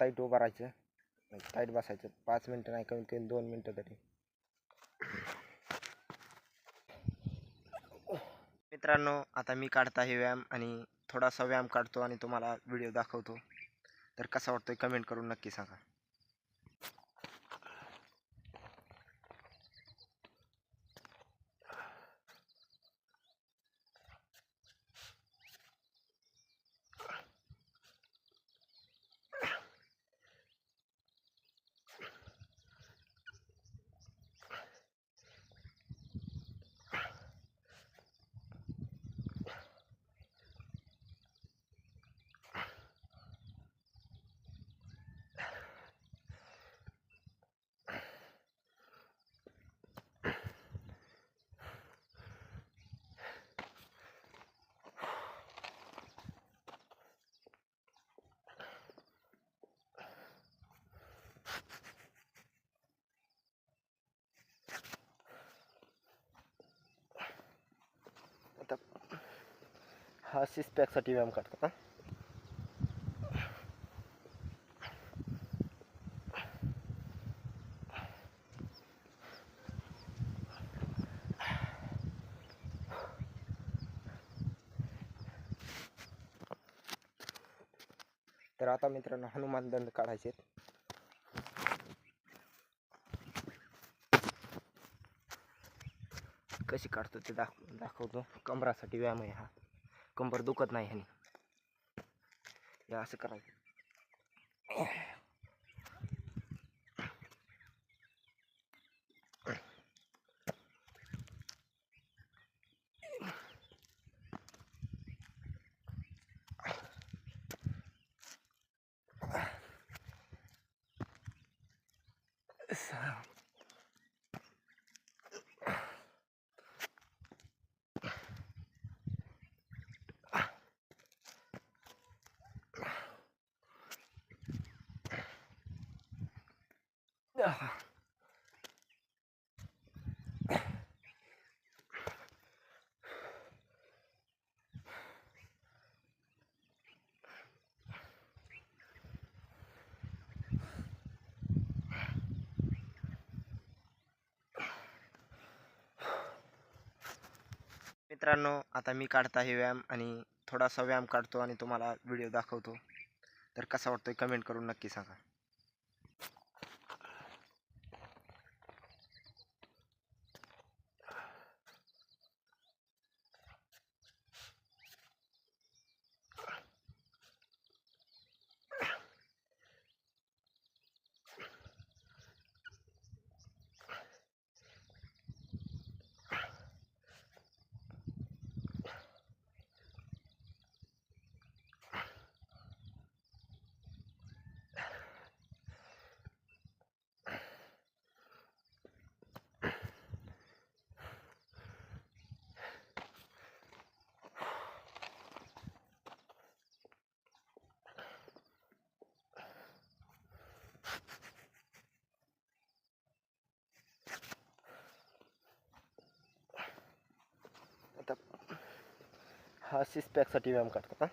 Tight उभं राहायचं tight बसायचं पाच मिनटं नाही कमीत कमी दोन मिनटं तरी मित्रांनो आता मी काढता हे व्यायाम आणि थोडासा व्यायाम काढतो आणि तुम्हाला व्हिडिओ दाखवतो तर कसा वाटतो कमेंट करून नक्की सांगा हा सिक्सपॅकसाठी व्यायाम करतात हां तर आता मित्रांनो हनुमान दंड काढायचे कशी काढतो दाख दाख कमरा सा व्यायाम है हाँ kembar dukat naik ini ya sekarang Sampai मित्रांनो आता मी काढता हे व्यायाम आणि थोडासा व्यायाम काढतो आणि तुम्हाला व्हिडिओ दाखवतो तर कसा वाटतोय कमेंट करून नक्की सांगा अशीच पॅकसाठी व्यायाम करतात हां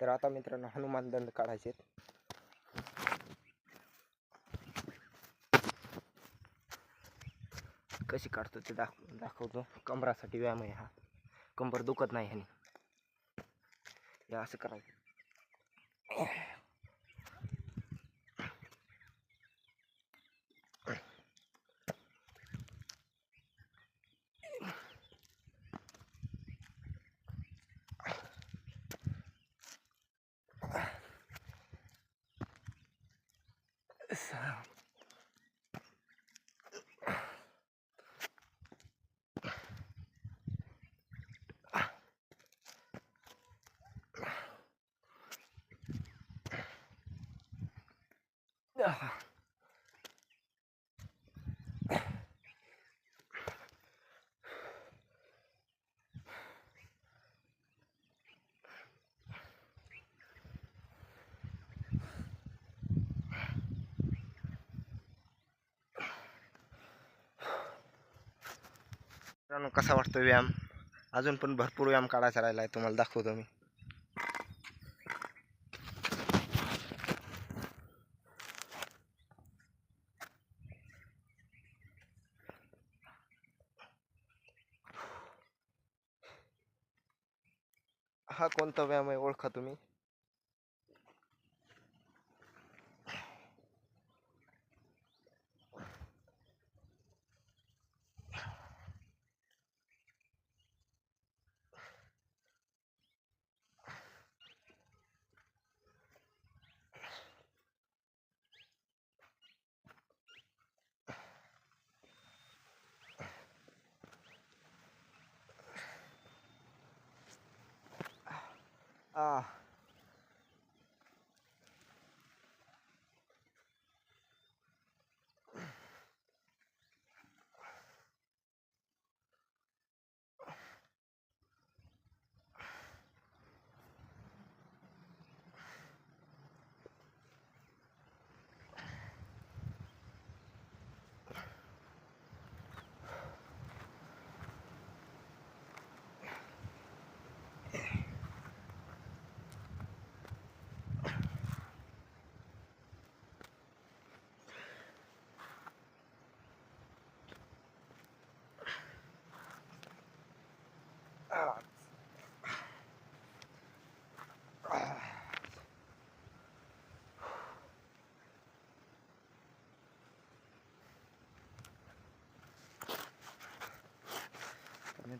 तर आता मित्रांनो हनुमान दंड काढायचे कशी काढतो ते दाख दाखवतो कमरासाठी व्यायाम आहे हा kompor dukot nah ini ya sekarang Sampai कसा वाटतो व्यायाम अजून पण भरपूर व्यायाम काढायचा राहिला आहे तुम्हाला दाखवतो मी हा कोणता व्यायाम आहे ओळखा तुम्ही Ah.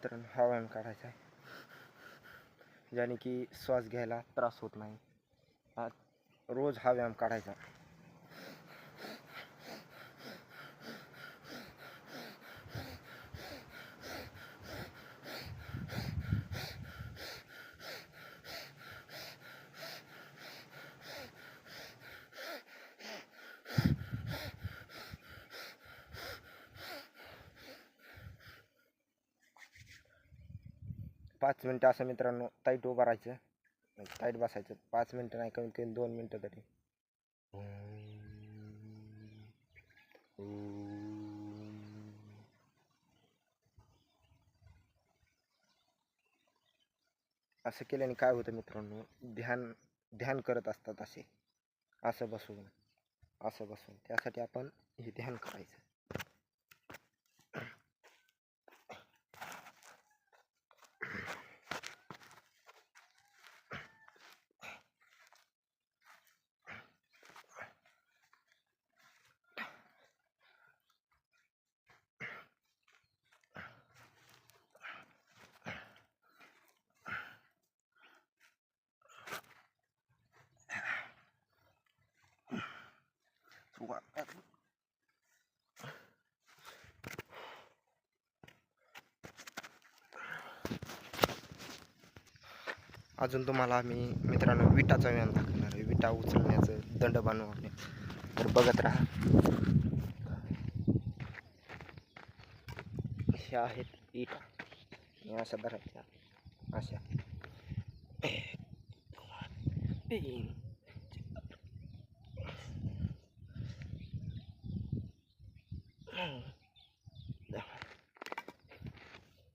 नियंत्रण हा व्यायाम काढायचा आहे ज्याने की श्वास घ्यायला त्रास होत नाही रोज हा व्यायाम काढायचा पांच मिनट असं मित्रांनो टाईट उभं राहायचं टाईट बसायचं पाच मिनटं नाही कमीत कमी दोन मिनटं तरी असं केल्याने काय होतं मित्रांनो ध्यान ध्यान करत असे असं बसून असं बसून ध्यान करायचं अजून तुम्हाला आम्ही मित्रांनो विटाचा व्यायाम दाखवणार आहे विटा उचलण्याचं दंड आम्ही तर बघत राहा ह्या आहेत विटा अशा धरायच्या अशा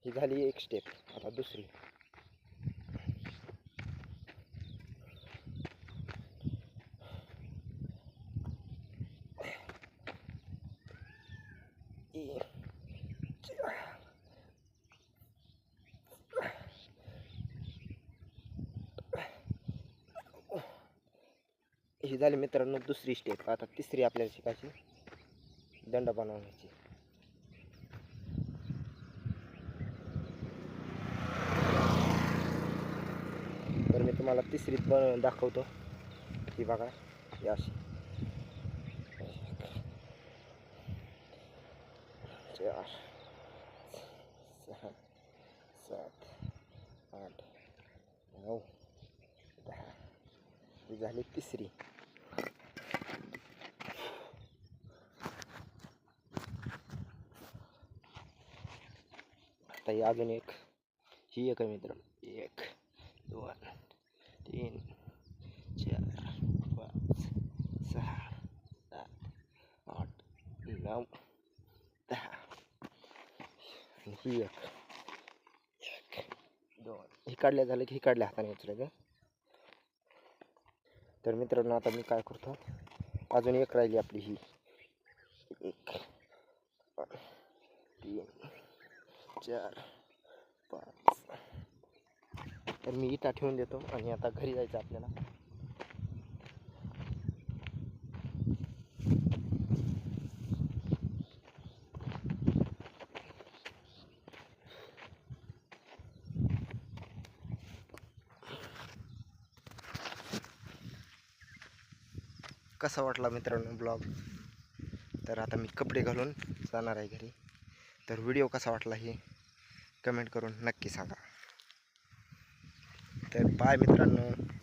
ही झाली एक स्टेप आता दुसरी हे झाले मित्रांनो दुसरी स्टेप आता तिसरी आपल्याला शिकायची दंड बनवण्याची तर मी तुम्हाला तिसरीत बन दाखवतो ही बघा या अशी सहा सात आठ नऊ दहा ही झाली तिसरी शकता आहे अजून एक ही एक आहे एक दो तीन चार पाँच सहा सात आठ नौ दहा आणि ही एक एक दोन आता मैं काय एक राहिली आपली ही एक तीन चार पांच तर मी इटा ठेवून देतो आता घरी जाए अपने कसा वाटला मित्रांनो ब्लॉग तर आता मी कपडे घालून जाणार आहे घरी तर वीडियो कसा वाटला हे कमेंट करून नक्की सांगा तर बाय मित्रांनो